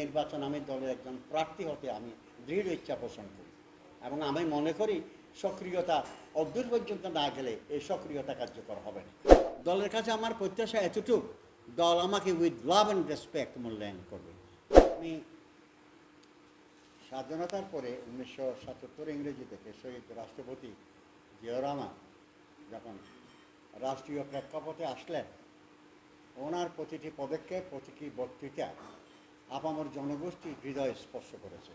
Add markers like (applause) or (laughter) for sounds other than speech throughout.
নির্বাচন আমি দলের একজন প্রার্থী হতে আমি দৃঢ় ইচ্ছা পোষণ করি। এবং আমি মনে করি সক্রিয়তা অদূর পর্যন্ত না গেলে এই সক্রিয়তা কার্যকর হবে না। দলের কাছে আমার প্রত্যাশা এতটুকু, দল আমাকে উইথ লাভ অ্যান্ড রেসপেক্ট মূল্যায়ন করবে। আমি স্বাধীনতার পরে উনিশশো সাতাত্তর ইংরেজি থেকে শহীদ রাষ্ট্রপতি জিয়া রহমান যখন রাষ্ট্রীয় প্রেক্ষাপটে আসলেন, ওনার প্রতিটি পদক্ষেপ, প্রতিটি বক্তৃতা আপামর জনগোষ্ঠী হৃদয় স্পর্শ করেছে।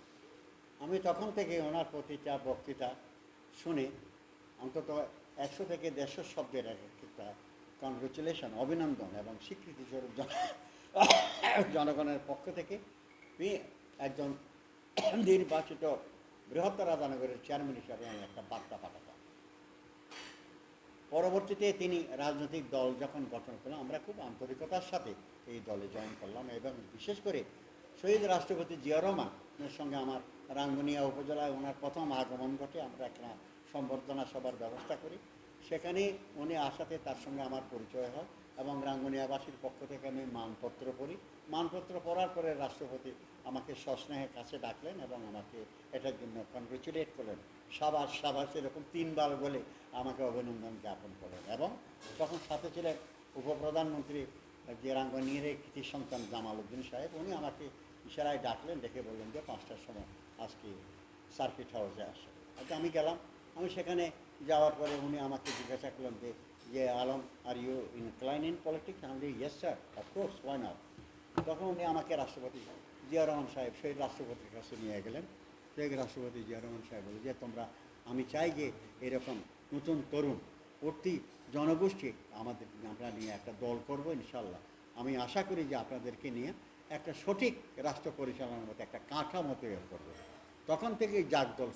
আমি তখন থেকে ওনার প্রতিটা বক্তৃতা শুনে, অন্তত একশো থেকে দেড়শো শব্দের এক একটা কনগ্রেচুলেশন অভিনন্দন এবং স্বীকৃতি স্বরূপ জন- জনগণের পক্ষ থেকে একজন নির্বাচিত বৃহত্তর রাজানগরের চেয়ারম্যান হিসাবে আমি একটা বার্তা পাঠাতাম। পরবর্তীতে তিনি রাজনৈতিক দল যখন গঠন করলাম আমরা খুব আন্তরিকতার সাথে এই দলে জয়েন করলাম এবং বিশেষ করে শহীদ রাষ্ট্রপতি জিয়া রহমানের সঙ্গে আমার রাঙ্গুনিয়া উপজেলায় ওনার প্রথম আগমন ঘটে। আমরা একটা সম্বর্ধনা সভার ব্যবস্থা করি। সেখানে উনি আসাতে তার সঙ্গে আমার পরিচয় হয় এবং রাঙ্গুনিয়াবাসীর পক্ষ থেকে আমি মানপত্র পড়ি। মানপত্র পড়ার পরে রাষ্ট্রপতি আমাকে সস্নেহে কাছে ডাকলেন এবং আমাকে এটার জন্য কনগ্রেচুলেট করলেন। সাবাস সাবাস এরকম তিনবার বলে আমাকে অভিনন্দন জ্ঞাপন করলেন এবং তখন সাথে ছিলেন উপপ্রধানমন্ত্রী যে রাঙ্গনিয়ার কৃতি সন্তান জামাল উদ্দিন সাহেব। উনি আমাকে ইশারায় ডাকলেন, ডেকে বললেন যে পাঁচটার সময় আজকে সার্কিট হাউসে আসে। আচ্ছা আমি গেলাম। আমি সেখানে যাওয়ার পরে উনি আমাকে জিজ্ঞাসা করলেন যে যে Alam are you inclined in politics আমি yes sir of course why not তখন উনি আমাকে রাষ্ট্রপতি জিয়া রহমান সাহেব, সেই রাষ্ট্রপতির কাছে নিয়ে গেলেন। সেই রাষ্ট্রপতি জিয়া রহমান সাহেব বলে, যে তোমরা, আমি চাই যে এরকম নতুন তরুণ প্রতি জনগোষ্ঠী আমাদের, আমরা নিয়ে একটা দল করব ইনশাল্লাহ। আমি আশা করি যে আপনাদেরকে নিয়ে একটা সঠিক রাষ্ট্র পরিচালনার মতো, একটা কাঠামো তৈরি করব। তখন থেকেই জাগদল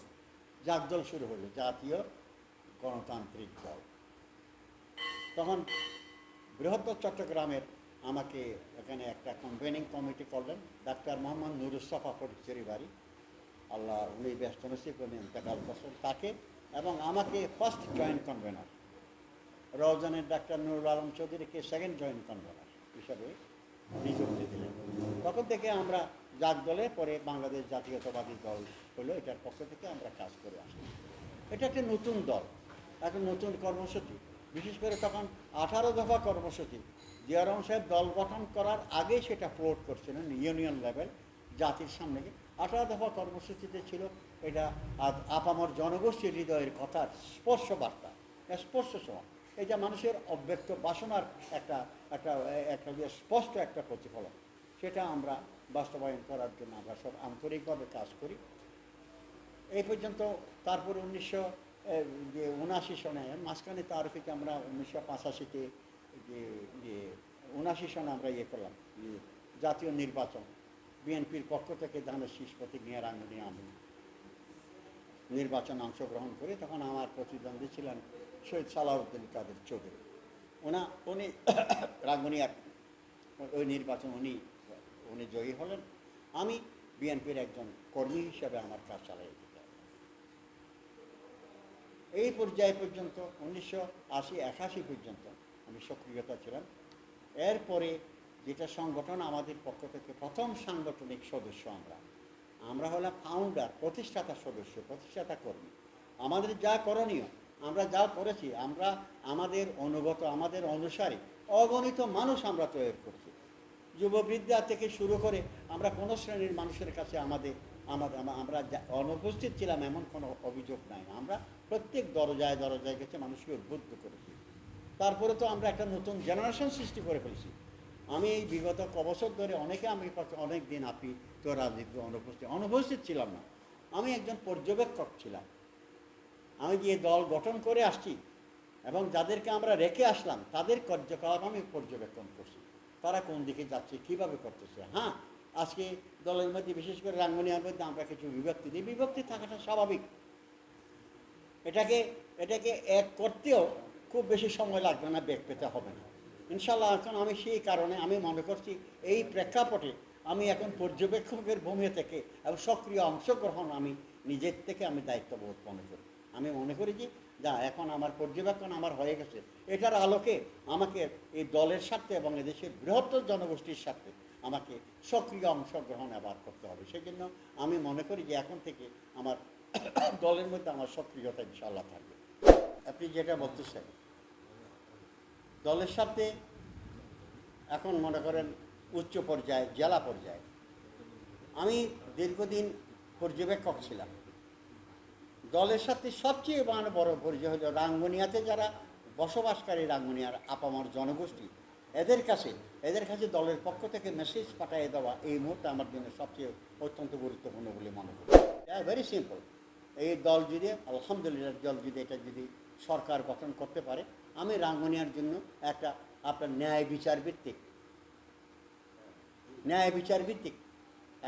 জাগদল শুরু হলো, জাতীয় গণতান্ত্রিক দল। তখন বৃহত্তর চট্টগ্রামের আমাকে এখানে একটা কনভেনিং কমিটি করলেন, ডাক্তার মোহাম্মদ নুরুস্তফা ফটিকচুরি বাড়ি। আল্লাহ, উনি ব্যস্ত নসিব উনি ইন্তেকাল করছেন তাকে এবং আমাকে ফার্স্ট জয়েন্ট কনভেনার রওজানের ডাক্তার নুরুল আলম চৌধুরীকে সেকেন্ড জয়েন্ট কনভেনার হিসাবে নিযুক্তি দিলেন। তখন থেকে আমরা জাগ দলে পরে বাংলাদেশ জাতীয়তাবাদী দল হলো, এটার পক্ষ থেকে আমরা কাজ করে আসি। এটা একটা নতুন দল একটা নতুন কর্মসূচি। বিশেষ করে তখন আঠারো দফা কর্মসূচি। জিয়া রহমান সাহেব দল গঠন করার আগে সেটা ফ্লোট করছিলেন ইউনিয়ন লেভেল জাতির সামনে। আঠারো দফা কর্মসূচিতে ছিল এটা আপামর জনগোষ্ঠীর হৃদয়ের কথার স্পর্শ বার্তা স্পর্শ সময় এটা মানুষের অব্যক্ত বাসনার একটা একটা একটা স্পষ্ট একটা প্রতিফলন। সেটা আমরা বাস্তবায়ন করার জন্য আমরা সব আন্তরিকভাবে কাজ করি। এই পর্যন্ত তারপর উনিশশো যে উনআশি সনে মাঝখানে তার থেকে আমরা উনিশশো পঁচাশিতে যে যে উনআশি সনে আমরা ইয়ে করলাম জাতীয় নির্বাচন। বিএনপির পক্ষ থেকে ধানের শীষ প্রতীক নিয়ে আমি নির্বাচনে অংশগ্রহণ করি তখন আমার প্রতিদ্বন্দ্বী ছিলেন শহীদ সালাউদ্দিন কাদের চৌধুরী। ওনা উনি (coughs) রাঙ্গুনিয়ার, ওই নির্বাচন উনি উনি জয়ী হলেন। আমি বিএনপির একজন কর্মী হিসাবে আমার কাজ চালাই এই পর্যায় পর্যন্ত, উনিশশো আশি, একাশি পর্যন্ত আমি সক্রিয়তা ছিলাম। এরপরে যেটা সংগঠন আমাদের পক্ষ থেকে প্রথম সাংগঠনিক সদস্য আমরা আমরা হলাম ফাউন্ডার প্রতিষ্ঠাতা সদস্য, প্রতিষ্ঠাতা কর্মী। আমাদের যা করণীয়, আমরা যা করেছি, আমরা, আমাদের অনুগত, আমাদের অনুসারী, অগণিত মানুষ আমরা তৈরি করছি। যুববৃদ্ধা থেকে শুরু করে আমরা কোনো শ্রেণির মানুষের কাছে আমাদের আমাদের আমরা অনুপস্থিত ছিলাম এমন কোনো অভিযোগ নাই। আমরা প্রত্যেক দরজায় দরজায় গেছে মানুষকে উদ্বুদ্ধ করেছি। তারপরে তো আমরা একটা নতুন জেনারেশন সৃষ্টি করে ফেলেছি। আমি এই বিগত ক বছর ধরে অনেকে আমি অনেক দিন আপনি তো রাজনীতি অনুপস্থিত অনুপস্থিত ছিলাম না। আমি একজন পর্যবেক্ষক ছিলাম। আমি গিয়ে দল গঠন করে আসছি এবং যাদেরকে আমরা রেখে আসলাম, তাদের কার্যকলাপ আমি পর্যবেক্ষণ করছি। তারা কোন দিকে যাচ্ছে, কীভাবে করতেছে? হ্যাঁ? আজকে দলের মধ্যে বিশেষ করে রাঙ্গনিয়ার মধ্যে আমরা কিছু বিভক্তি দিই। বিভক্তি থাকাটা স্বাভাবিক। এটাকে এটাকে এক করতেও খুব বেশি সময় লাগবে না বেগ পেতে হবে না। ইনশাল্লাহ এখন আমি সেই কারণে আমি মনে করছি, এই প্রেক্ষাপটে আমি এখন পর্যবেক্ষকের ভূমি থেকে এবং সক্রিয় অংশগ্রহণ আমি নিজের থেকে আমি দায়িত্ববোধ মনে করি। আমি মনে করি যে, যা, এখন আমার পর্যবেক্ষণ আমার হয়ে গেছে। এটার আলোকে আমাকে এই দলের স্বার্থে এবং এদেশের বৃহত্তর জনগোষ্ঠীর স্বার্থে আমাকে সক্রিয় অংশগ্রহণ আবার করতে হবে। সেই জন্য আমি মনে করি যে, এখন থেকে আমার (coughs) দলের মধ্যে আমার সক্রিয়তা ইনশাল্লাহ থাকবে। আপনি যেটা বলতেছেন দলের সাথে এখন মনে করেন উচ্চ পর্যায়ে, জেলা পর্যায়ে। আমি দীর্ঘদিন পর্যবেক্ষক ছিলাম। দলের সাথে সবচেয়ে মানে বড় পরিচয় হলো রাঙ্গুনিয়াতে যারা বসবাসকারী রাঙ্গুনিয়ার আপামর জনগোষ্ঠী, এদের কাছে এদের কাছে দলের পক্ষ থেকে মেসেজ পাঠিয়ে দেওয়া এই মুহূর্তে আমার জন্য সবচেয়ে অত্যন্ত গুরুত্বপূর্ণ বলে মনে করি। ভেরি সিম্পল এই দল যদি, আলহামদুলিল্লাহ দল যদি এটা যদি সরকার গঠন করতে পারে, আমি রাঙ্গুনিয়ার জন্য একটা আপনার ন্যায় বিচার ভিত্তিক, ন্যায় বিচার ভিত্তিক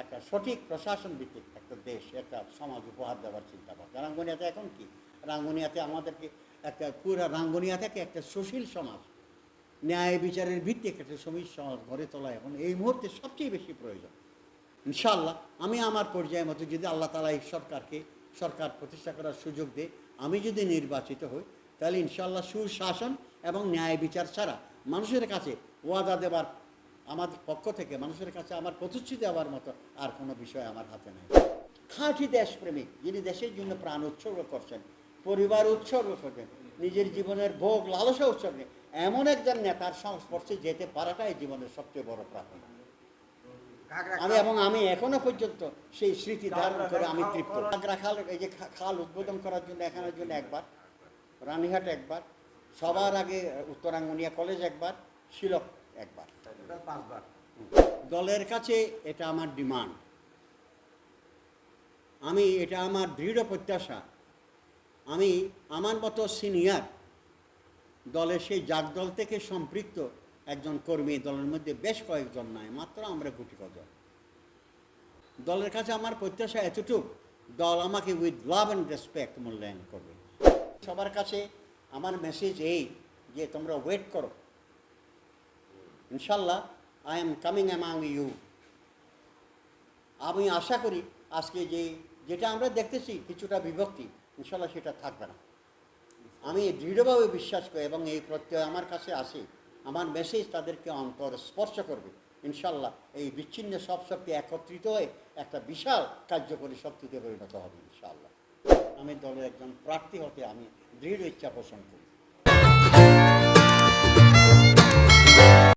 একটা সঠিক প্রশাসন ভিত্তিক একটা দেশ, একটা সমাজ উপহার দেওয়ার চিন্তা ভাবনা রাঙ্গুনিয়াতে এখন কি? রাঙ্গুনিয়াতে আমাদেরকে একটা পুরা রাঙ্গুনিয়া থেকে একটা সুশীল সমাজ, ন্যায় বিচারের ভিত্তিক একটা সমীর সমাজ গড়ে তোলা এখন এই মুহূর্তে সবচেয়ে বেশি প্রয়োজন। ইনশাল্লাহ আমি আমার পর্যায়ে মতো যদি আল্লাহ তালা এই সরকারকে, সরকার প্রতিষ্ঠা করার সুযোগ দেয়, আমি যদি নির্বাচিত হই, তাহলে ইনশাল্লাহ সুশাসন এবং ন্যায় বিচার ছাড়া মানুষের কাছে ওয়াদা দেবার আমাদের পক্ষ থেকে মানুষের কাছে আমার প্রতিশ্রুতি দেওয়ার মতো আর কোনো বিষয় আমার হাতে নেই। খাঁটি দেশপ্রেমিক যিনি দেশের জন্য প্রাণ উৎসর্গ করছেন পরিবার উৎসর্গ করছেন নিজের জীবনের ভোগ লালসা উৎসর্গ এমন একজন নেতার সংস্পর্শে যেতে পারাটাই জীবনের সবচেয়ে বড় প্রার্থনা। আমি এবং আমি এখনও পর্যন্ত সেই স্মৃতি ধারণ করে আমি তৃপ্ত। আগ্রা খাল এই যে খাল উদ্বোধন করার জন্য এখানের জন্য একবার রানীহাট একবার সবার আগে উত্তরাঙ্গনিয়া কলেজ একবার শিলক একবার। পাঁচবার। দলের কাছে এটা আমার ডিমান্ড। আমি এটা আমার দৃঢ় প্রত্যাশা। আমি আমার মতো সিনিয়র দলের সেই জাগ দল থেকে সম্পৃক্ত একজন কর্মী দলের মধ্যে বেশ কয়েকজন নাই মাত্র আমরা গুটি কজন। দলের কাছে আমার প্রত্যাশা এতটুকু দল আমাকে উইথ লাভ অ্যান্ড রেসপেক্ট মূল্যায়ন করবে। সবার কাছে আমার মেসেজ এই যে তোমরা ওয়েট করো। ইনশাল্লাহ I am coming among you আমি আশা করি আজকে যে, যেটা আমরা দেখতেছি কিছুটা বিভক্তি, ইনশাল্লাহ সেটা থাকবে না। আমি দৃঢ়ভাবে বিশ্বাস করি এবং এই প্রত্যয় আমার কাছে আসে, আমার মেসেজ তাদেরকে অন্তর স্পর্শ করবে। ইনশাল্লাহ এই বিচ্ছিন্ন সব শক্তি একত্রিত হয়ে একটা বিশাল কার্যকরী শক্তিতে পরিণত হবে, ইনশাল্লাহ। আমি দলের একজন প্রার্থী হতে আমি দৃঢ় ইচ্ছা পোষণ করি।